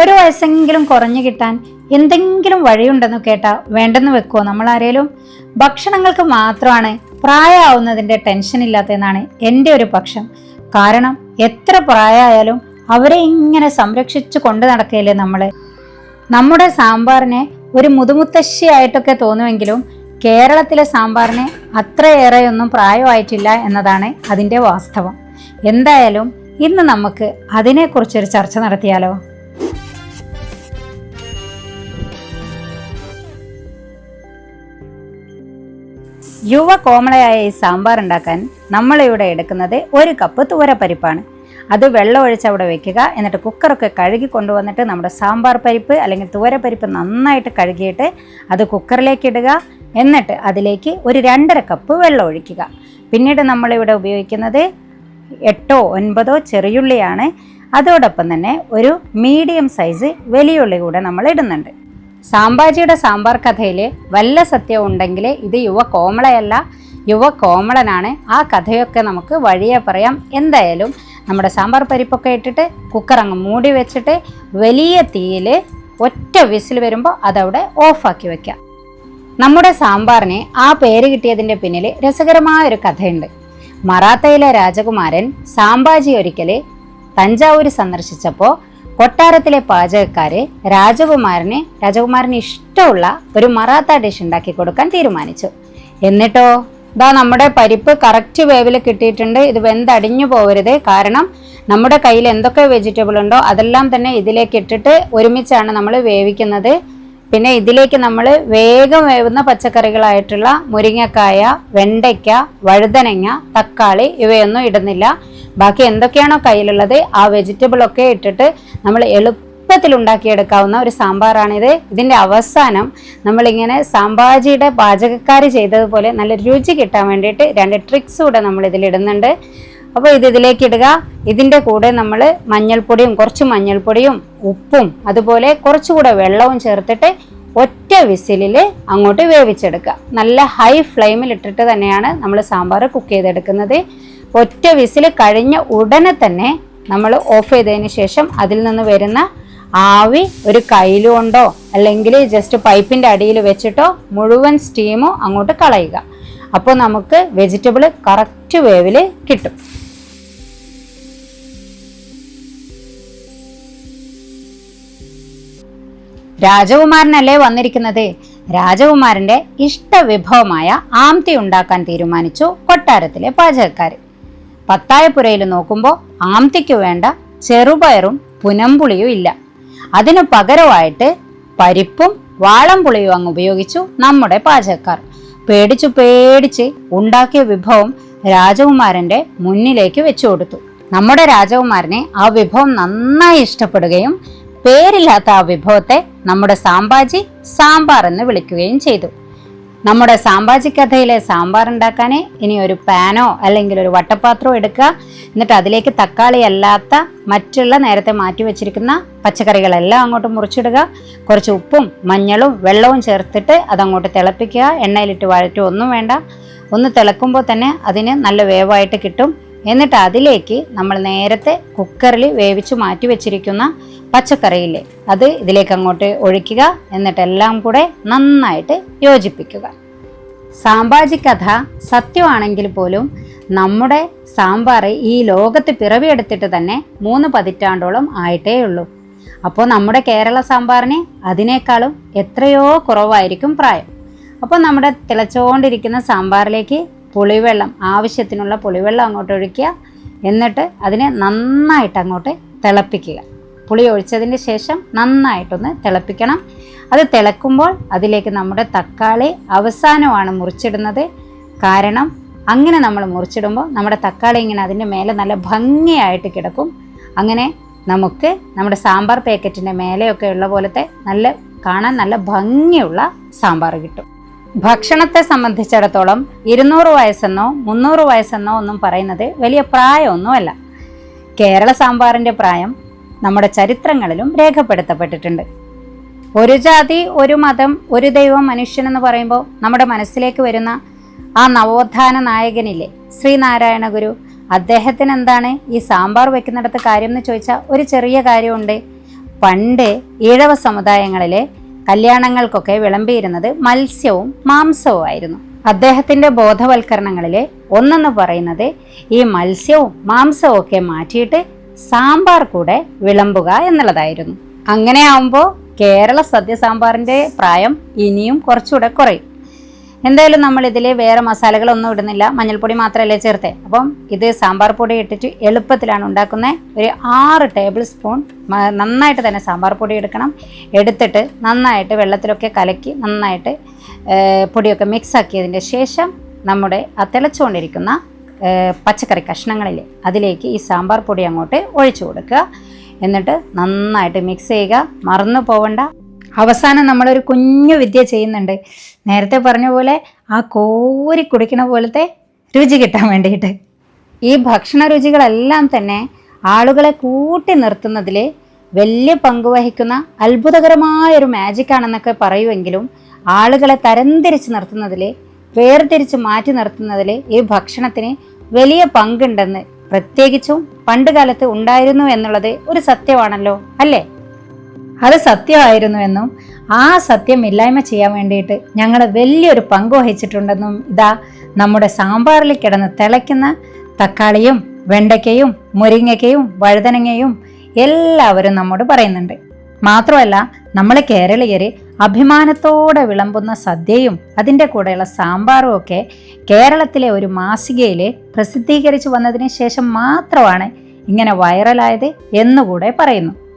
ഒരു വയസ്സെങ്കിലും കുറഞ്ഞു കിട്ടാൻ എന്തെങ്കിലും വഴിയുണ്ടെന്ന് കേട്ടാ വേണ്ടെന്ന് വെക്കുമോ നമ്മൾ ആരേലും ഭക്ഷണങ്ങൾക്ക് മാത്രമാണ് പ്രായമാവുന്നതിന്റെ ടെൻഷൻ ഇല്ലാത്തതെന്നാണ് എന്റെ ഒരു പക്ഷം. കാരണം എത്ര പ്രായമായാലും അവരെ ഇങ്ങനെ സംരക്ഷിച്ചു കൊണ്ടു നടക്കുകയല്ലേ നമ്മൾ നമ്മുടെ സാമ്പാറിനെ ഒരു മുതുമുത്തശ്ശിയായിട്ടൊക്കെ തോന്നുമെങ്കിലും കേരളത്തിലെ സാമ്പാറിന് അത്രയേറെയൊന്നും പ്രായമായിട്ടില്ല എന്നതാണ് അതിന്റെ വാസ്തവം. എന്തായാലും ഇന്ന് നമുക്ക് അതിനെക്കുറിച്ചൊരു ചർച്ച നടത്തിയാലോ? യുവ കോമളയായ ഈ സാമ്പാർ ഉണ്ടാക്കാൻ നമ്മളിവിടെ എടുക്കുന്നത് ഒരു കപ്പ് തൂരപ്പരിപ്പാണ് അത് വെള്ളം ഒഴിച്ച് അവിടെ വെക്കുക. എന്നിട്ട് കുക്കറൊക്കെ കഴുകി കൊണ്ടുവന്നിട്ട് നമ്മുടെ സാമ്പാർ പരിപ്പ് അല്ലെങ്കിൽ തൂരപ്പരിപ്പ് നന്നായിട്ട് കഴുകിയിട്ട് അത് കുക്കറിലേക്ക് ഇടുക. എന്നിട്ട് അതിലേക്ക് ഒരു രണ്ടര കപ്പ് വെള്ളം ഒഴിക്കുക. പിന്നീട് നമ്മളിവിടെ ഉപയോഗിക്കുന്നത് എട്ടോ ഒൻപതോ ചെറിയുള്ളിയാണ്. അതോടൊപ്പം തന്നെ ഒരു മീഡിയം സൈസ് വലിയുള്ളി കൂടെ നമ്മൾ ഇടുന്നുണ്ട്. സാമ്പാജിയുടെ സാമ്പാർ കഥയിൽ വല്ല സത്യം ഉണ്ടെങ്കിൽ ഇത് യുവ കോമളയല്ല യുവ കോമളനാണ്. ആ കഥയൊക്കെ നമുക്ക് വഴിയെ പറയാം. എന്തായാലും നമ്മുടെ സാമ്പാർ പരിപ്പൊക്കെ ഇട്ടിട്ട് കുക്കർ അങ്ങ് മൂടി വെച്ചിട്ട് വലിയ തീയിൽ ഒറ്റ വിസിൽ വരുമ്പോൾ അതവിടെ ഓഫാക്കി വെക്കാം. നമ്മുടെ സാമ്പാറിന് ആ പേര് കിട്ടിയതിന്റെ പിന്നിൽ രസകരമായ ഒരു കഥയുണ്ട്. മറാത്തയിലെ രാജകുമാരൻ സാമ്പാജി ഒരിക്കൽ തഞ്ചാവൂർ സന്ദർശിച്ചപ്പോൾ കൊട്ടാരത്തിലെ പാചകക്കാര് രാജകുമാരന് രാജകുമാരന് ഇഷ്ടമുള്ള ഒരു മറാത്ത ഡിഷ് ഉണ്ടാക്കി കൊടുക്കാൻ തീരുമാനിച്ചു. എന്നിട്ടോ ഇതാ നമ്മുടെ പരിപ്പ് കറക്റ്റ് വേവിൽ കിട്ടിയിട്ടുണ്ട്. ഇത് വെന്തടിഞ്ഞു പോകരുത് കാരണം നമ്മുടെ കയ്യിൽ എന്തൊക്കെ വെജിറ്റബിൾ ഉണ്ടോ അതെല്ലാം തന്നെ ഇതിലേക്ക് ഇട്ടിട്ട് ഒരുമിച്ചാണ് നമ്മൾ വേവിക്കുന്നത്. പിന്നെ ഇതിലേക്ക് നമ്മൾ വേഗം വേവുന്ന പച്ചക്കറികളായിട്ടുള്ള മുരിങ്ങക്കായ വെണ്ടയ്ക്ക വഴുതനങ്ങ തക്കാളി ഇവയൊന്നും ഇടുന്നില്ല. ബാക്കി എന്തൊക്കെയാണോ കയ്യിലുള്ളത് ആ വെജിറ്റബിൾ ഒക്കെ ഇട്ടിട്ട് നമ്മൾ എളുപ്പത്തിൽ ഉണ്ടാക്കിയെടുക്കാവുന്ന ഒരു സാമ്പാറാണിത്. ഇതിന്റെ അവസാനം നമ്മളിങ്ങനെ സാമ്പാജിയുടെ പാചകക്കാർ ചെയ്തതുപോലെ നല്ല രുചി കിട്ടാൻ വേണ്ടിയിട്ട് രണ്ട് ട്രിക്സ് കൂടെ നമ്മൾ ഇതിലിടുന്നുണ്ട് അപ്പോൾ ഇത് ഇതിലേക്ക് ഇടുക. ഇതിന്റെ കൂടെ നമ്മൾ മഞ്ഞൾപ്പൊടിയും കുറച്ച് മഞ്ഞൾപ്പൊടിയും ഉപ്പും അതുപോലെ കുറച്ചുകൂടെ വെള്ളവും ചേർത്തിട്ട് ഒറ്റ വിസിലിൽ അങ്ങോട്ട് വേവിച്ചെടുക്കുക. നല്ല ഹൈ ഫ്ലെയിമിൽ ഇട്ടിട്ട് തന്നെയാണ് നമ്മൾ സാമ്പാർ കുക്ക് ചെയ്തെടുക്കുന്നത്. ഒറ്റ വിസിൽ കഴിഞ്ഞ ഉടനെ തന്നെ നമ്മൾ ഓഫ് ചെയ്തതിന് ശേഷം അതിൽ നിന്ന് വരുന്ന ആവി ഒരു കയ്യിലുകൊണ്ടോ അല്ലെങ്കിൽ ജസ്റ്റ് പൈപ്പിന്റെ അടിയിൽ വെച്ചിട്ടോ മുഴുവൻ സ്റ്റീമോ അങ്ങോട്ട് കളയുക. അപ്പോൾ നമുക്ക് വെജിറ്റബിൾ കറക്റ്റ് വേവിൽ കിട്ടും. രാജകുമാരനല്ലേ വന്നിരിക്കുന്നത്? രാജകുമാരന്റെ ഇഷ്ടവിഭവമായ ആംതി ഉണ്ടാക്കാൻ തീരുമാനിച്ചു കൊട്ടാരത്തിലെ പാചകക്കാർ പത്തായപ്പുരയിൽ നോക്കുമ്പോൾ ആംതിക്ക് വേണ്ട ചെറുപയറും പുനമ്പുളിയും ഇല്ല. അതിനു പകരമായിട്ട് പരിപ്പും വാളംപുളിയും അങ്ങ് ഉപയോഗിച്ചു നമ്മുടെ പാചകക്കാർ. പേടിച്ചു പേടിച്ച് ഉണ്ടാക്കിയ വിഭവം രാജകുമാരന്റെ മുന്നിലേക്ക് വെച്ചു കൊടുത്തു. നമ്മുടെ രാജകുമാരനെ ആ വിഭവം നന്നായി ഇഷ്ടപ്പെടുകയും പേരില്ലാത്ത ആ വിഭവത്തെ നമ്മുടെ സാമ്പാജി സാമ്പാർ എന്ന് വിളിക്കുകയും ചെയ്തു. നമ്മുടെ സാമ്പാജി കഥയിലെ സാമ്പാർ ഉണ്ടാക്കാൻ ഇനി ഒരു പാനോ അല്ലെങ്കിൽ ഒരു വട്ടപാത്രമോ എടുക്കുക. എന്നിട്ട് അതിലേക്ക് തക്കാളി അല്ലാത്ത മറ്റുള്ള നേരത്തെ മാറ്റി വെച്ചിരിക്കുന്ന പച്ചക്കറികളെല്ലാം അങ്ങോട്ട് മുറിച്ചിടുക. കുറച്ച് ഉപ്പും മഞ്ഞളും വെള്ളവും ചേർത്തിട്ട് അതങ്ങോട്ട് തിളപ്പിക്കുക. എണ്ണയിലിട്ട് വഴറ്റുക ഒന്നും വേണ്ട. ഒന്ന് തിളക്കുമ്പോൾ തന്നെ അതിന് നല്ല വേവായിട്ട് കിട്ടും. എന്നിട്ട് അതിലേക്ക് നമ്മൾ നേരത്തെ കുക്കറിൽ വേവിച്ച് മാറ്റി വെച്ചിരിക്കുന്ന പച്ചക്കറിയില്ലേ അത് ഇതിലേക്ക് അങ്ങോട്ട് ഒഴിക്കുക. എന്നിട്ട് എല്ലാം കൂടെ നന്നായിട്ട് യോജിപ്പിക്കുക. സാമ്പാജി കഥ സത്യമാണെങ്കിൽ പോലും നമ്മുടെ സാമ്പാർ ഈ ലോകത്ത് പിറവിയെടുത്തിട്ട് തന്നെ മൂന്ന് പതിറ്റാണ്ടോളം ആയിട്ടേ ഉള്ളൂ. അപ്പോൾ നമ്മുടെ കേരള സാമ്പാറിന് അതിനേക്കാളും എത്രയോ കുറവായിരിക്കും പ്രായം. അപ്പോൾ നമ്മുടെ തിളച്ചുകൊണ്ടിരിക്കുന്ന സാമ്പാറിലേക്ക് പുളിവെള്ളം ആവശ്യത്തിനുള്ള പുളിവെള്ളം അങ്ങോട്ട് ഒഴിക്കുക. എന്നിട്ട് അതിനെ നന്നായിട്ട് അങ്ങോട്ട് തിളപ്പിക്കുക. പുളി ഒഴിച്ചതിന് ശേഷം നന്നായിട്ടൊന്ന് തിളപ്പിക്കണം. അത് തിളക്കുമ്പോൾ അതിലേക്ക് നമ്മുടെ തക്കാളി അവസാനമാണ് മുറിച്ചിടുന്നത്. കാരണം അങ്ങനെ നമ്മൾ മുറിച്ചിടുമ്പോൾ നമ്മുടെ തക്കാളി ഇങ്ങനെ അതിന്റെ മേലെ നല്ല ഭംഗിയായിട്ട് കിടക്കും. അങ്ങനെ നമുക്ക് നമ്മുടെ സാമ്പാർ പാക്കറ്റിന്റെ മേലെയൊക്കെ ഉള്ള പോലത്തെ നല്ല കാണാൻ നല്ല ഭംഗിയുള്ള സാമ്പാർ കിട്ടും. ഭക്ഷണത്തെ സംബന്ധിച്ചിടത്തോളം ഇരുന്നൂറ് വയസ്സെന്നോ മുന്നൂറ് വയസ്സെന്നോ ഒന്നും പറയുന്നത് വലിയ പ്രായമൊന്നുമല്ല. കേരള സാമ്പാറിന്റെ പ്രായം നമ്മുടെ ചരിത്രങ്ങളിലും രേഖപ്പെടുത്തപ്പെട്ടിട്ടുണ്ട്. ഒരു ജാതി ഒരു മതം ഒരു ദൈവം മനുഷ്യൻ എന്ന് പറയുമ്പോൾ നമ്മുടെ മനസ്സിലേക്ക് വരുന്ന ആ നവോത്ഥാന നായകനില്ലേ ശ്രീനാരായണ ഗുരു? അദ്ദേഹത്തിന് എന്താണ് ഈ സാമ്പാർ വെക്കുന്നിടത്ത് കാര്യം എന്ന് ചോദിച്ചാൽ ഒരു ചെറിയ കാര്യമുണ്ട്. പണ്ട് ഈഴവ സമുദായങ്ങളിലെ കല്യാണങ്ങൾക്കൊക്കെ വിളമ്പിയിരുന്നത് മത്സ്യവും മാംസവും ആയിരുന്നു. അദ്ദേഹത്തിന്റെ ബോധവൽക്കരണങ്ങളിലെ ഒന്നെന്ന് പറയുന്നത് ഈ മത്സ്യവും മാംസവും ഒക്കെ മാറ്റിയിട്ട് സാമ്പാർ കൂടെ വിളമ്പുക എന്നുള്ളതായിരുന്നു. അങ്ങനെ ആവുമ്പോൾ കേരള സദ്യ സാമ്പാറിന്റെ പ്രായം ഇനിയും കുറച്ചുകൂടെ കുറയും. എന്തായാലും നമ്മൾ ഇതിൽ വേറെ മസാലകളൊന്നും ഇടുന്നില്ല. മഞ്ഞൾപ്പൊടി മാത്രമല്ലേ ചേർത്തേ. അപ്പം ഇത് സാമ്പാർ പൊടി ഇട്ടിട്ട് എളുപ്പത്തിലാണ് ഉണ്ടാക്കുന്നത് ഒരു ആറ് ടേബിൾ സ്പൂൺ നന്നായിട്ട് തന്നെ സാമ്പാർ പൊടി എടുക്കണം. എടുത്തിട്ട് നന്നായിട്ട് വെള്ളത്തിലൊക്കെ കലക്കി നന്നായിട്ട് പൊടിയൊക്കെ മിക്സ് ആക്കിയതിന്റെ ശേഷം നമ്മുടെ ആ തിളച്ചുകൊണ്ടിരിക്കുന്ന പച്ചക്കറി കഷ്ണങ്ങളിൽ അതിലേക്ക് ഈ സാമ്പാർ പൊടി അങ്ങോട്ട് ഒഴിച്ചു കൊടുക്കുക. എന്നിട്ട് നന്നായിട്ട് മിക്സ് ചെയ്യുക. മറന്നു പോവണ്ട. അവസാനം നമ്മളൊരു കുഞ്ഞു വിദ്യ ചെയ്യുന്നുണ്ട്. നേരത്തെ പറഞ്ഞ പോലെ ആ കോരി കുടിക്കണ പോലത്തെ രുചി കിട്ടാൻ വേണ്ടിയിട്ട്. ഈ ഭക്ഷണ രുചികളെല്ലാം തന്നെ ആളുകളെ കൂട്ടി നിർത്തുന്നതിൽ വലിയ പങ്കുവഹിക്കുന്ന അത്ഭുതകരമായ ഒരു മാജിക് ആണെന്നൊക്കെ പറയുമെങ്കിലും ആളുകളെ തരംതിരിച്ച് നിർത്തുന്നതിൽ വേർതിരിച്ച് മാറ്റി നിർത്തുന്നതിൽ ഈ ഭക്ഷണത്തിന് വലിയ പങ്കുണ്ടെന്ന് പ്രത്യേകിച്ചും പണ്ടുകാലത്ത് ഉണ്ടായിരുന്നു എന്നുള്ളത് ഒരു സത്യമാണല്ലോ അല്ലേ? അത് സത്യമായിരുന്നുവെന്നും ആ സത്യം ഇല്ലായ്മ ചെയ്യാൻ വേണ്ടിയിട്ട് ഞങ്ങൾ വലിയൊരു പങ്ക് വഹിച്ചിട്ടുണ്ടെന്നും ഇതാ നമ്മുടെ സാമ്പാറിൽ കിടന്ന് തിളയ്ക്കുന്ന തക്കാളിയും വെണ്ടയ്ക്കയും മുരിങ്ങയ്ക്കയും വഴുതനങ്ങയും എല്ലാവരും നമ്മോട് പറയുന്നുണ്ട്. മാത്രമല്ല നമ്മൾ കേരളീയർ അഭിമാനത്തോടെ വിളമ്പുന്ന സദ്യയും അതിന്റെ കൂടെയുള്ള സാമ്പാറും ഒക്കെ കേരളത്തിലെ ഒരു മാസികയിൽ പ്രസിദ്ധീകരിച്ചു വന്നതിന് ശേഷം മാത്രമാണ് ഇങ്ങനെ വൈറലായത് എന്നുകൂടെ പറയുന്നു.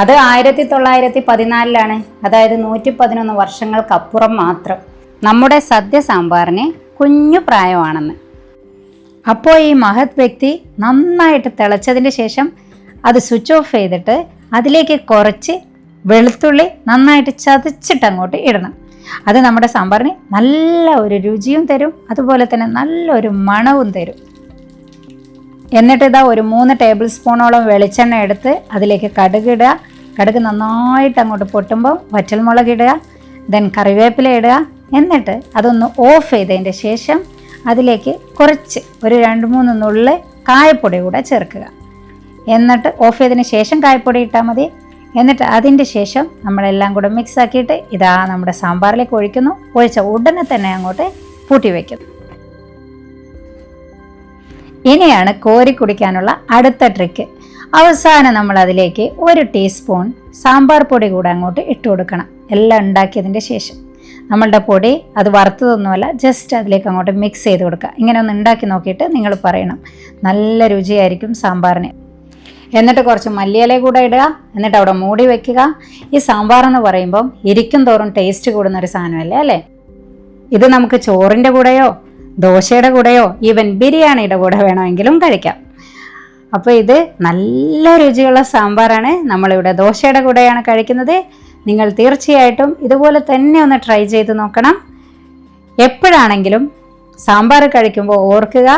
അത് ആയിരത്തി തൊള്ളായിരത്തി പതിനാലിലാണ് അതായത് നൂറ്റി പതിനൊന്ന് വർഷങ്ങൾക്കപ്പുറം മാത്രം. നമ്മുടെ സദ്യ സാമ്പാറിന് കുഞ്ഞു പ്രായമാണെന്ന്. അപ്പോൾ ഈ മഹത് വ്യക്തി നന്നായിട്ട് തിളച്ചതിന് ശേഷം അത് സ്വിച്ച് ഓഫ് ചെയ്തിട്ട് അതിലേക്ക് കുറച്ച് വെളുത്തുള്ളി നന്നായിട്ട് ചതച്ചിട്ട് അങ്ങോട്ട് ഇടണം. അത് നമ്മുടെ സാമ്പാറിന് നല്ല ഒരു രുചിയും തരും. അതുപോലെ തന്നെ നല്ലൊരു മണവും തരും. എന്നിട്ട് ഇതാ ഒരു മൂന്ന് ടേബിൾ സ്പൂണോളം വെളിച്ചെണ്ണ എടുത്ത് അതിലേക്ക് കടുക് ഇടുക. കടുക് നന്നായിട്ട് അങ്ങോട്ട് പൊട്ടുമ്പോൾ വറ്റൽമുളക് ഇടുക. ദെൻ കറിവേപ്പില ഇടുക. എന്നിട്ട് അതൊന്ന് ഓഫ് ചെയ്തതിന്റെ ശേഷം അതിലേക്ക് കുറച്ച് ഒരു രണ്ട് മൂന്ന് നുള്ളി കായപ്പൊടി കൂടെ ചേർക്കുക. എന്നിട്ട് ഓഫ് ചെയ്തതിന് ശേഷം കായപ്പൊടി ഇട്ടാൽ മതി. എന്നിട്ട് അതിന്റെ ശേഷം നമ്മളെല്ലാം കൂടെ മിക്സ് ആക്കിയിട്ട് ഇതാ നമ്മുടെ സാമ്പാറിലേക്ക് ഒഴിക്കുന്നു. ഒഴിച്ച ഉടനെ തന്നെ അങ്ങോട്ട് പൂട്ടി വയ്ക്കുന്നു. ഇനിയാണ് കോരി കുടിക്കാനുള്ള അടുത്ത ട്രിക്ക് അവസാനം നമ്മൾ അതിലേക്ക് ഒരു ടീസ്പൂൺ സാമ്പാർ പൊടി കൂടെ അങ്ങോട്ട് ഇട്ട് കൊടുക്കണം. എല്ലാം ഉണ്ടാക്കിയതിന്റെ ശേഷം. നമ്മളുടെ പൊടി അത് വറുത്തതൊന്നുമല്ല ജസ്റ്റ് അതിലേക്ക് അങ്ങോട്ട് മിക്സ് ചെയ്ത് കൊടുക്കുക. ഇങ്ങനെ ഒന്ന് ഉണ്ടാക്കി നോക്കിയിട്ട് നിങ്ങൾ പറയണം. നല്ല രുചിയായിരിക്കും സാമ്പാറിന്. എന്നിട്ട് കുറച്ച് മല്ലിയില കൂടെ ഇടുക. എന്നിട്ട് അവിടെ മൂടി വെക്കുക. ഈ സാമ്പാർ എന്ന് പറയുമ്പം ഇരിക്കും തോറും ടേസ്റ്റ് കൂടുന്ന ഒരു സാധനമല്ലേ അല്ലേ? ഇത് നമുക്ക് ചോറിന്റെ കൂടെയോ ദോശയുടെ കൂടെയോ ഈവൻ ബിരിയാണിയുടെ കൂടെ വേണമെങ്കിലും കഴിക്കാം. അപ്പോൾ ഇത് നല്ല രുചിയുള്ള സാമ്പാറാണ്. നമ്മളിവിടെ ദോശയുടെ കൂടെയാണ് കഴിക്കുന്നത്. നിങ്ങൾ തീർച്ചയായിട്ടും ഇതുപോലെ തന്നെ ഒന്ന് ട്രൈ ചെയ്ത് നോക്കണം. എപ്പോഴാണെങ്കിലും സാമ്പാർ കഴിക്കുമ്പോൾ ഓർക്കുക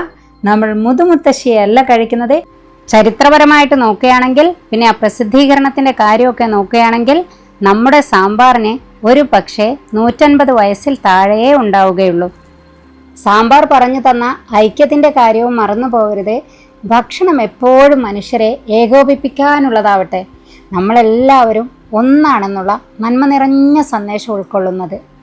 നമ്മൾ മുതുമുത്തശ്ശിയല്ല കഴിക്കുന്നത്. ചരിത്രപരമായിട്ട് നോക്കുകയാണെങ്കിൽ പിന്നെ ആ പ്രസിദ്ധീകരണത്തിന്റെ കാര്യമൊക്കെ നോക്കുകയാണെങ്കിൽ നമ്മുടെ സാമ്പാറിന് ഒരു പക്ഷേ നൂറ്റൻപത് വയസ്സിൽ താഴെയേ ഉണ്ടാവുകയുള്ളൂ. സാമ്പാർ പറഞ്ഞു തന്ന ഐക്യത്തിന്റെ കാര്യവും മറന്നു പോകരുത്. ഭക്ഷണം എപ്പോഴും മനുഷ്യരെ ഏകോപിപ്പിക്കാനുള്ളതാവട്ടെ. നമ്മളെല്ലാവരും ഒന്നാണെന്നുള്ള നന്മ നിറഞ്ഞ സന്ദേശം ഉൾക്കൊള്ളുന്നത്.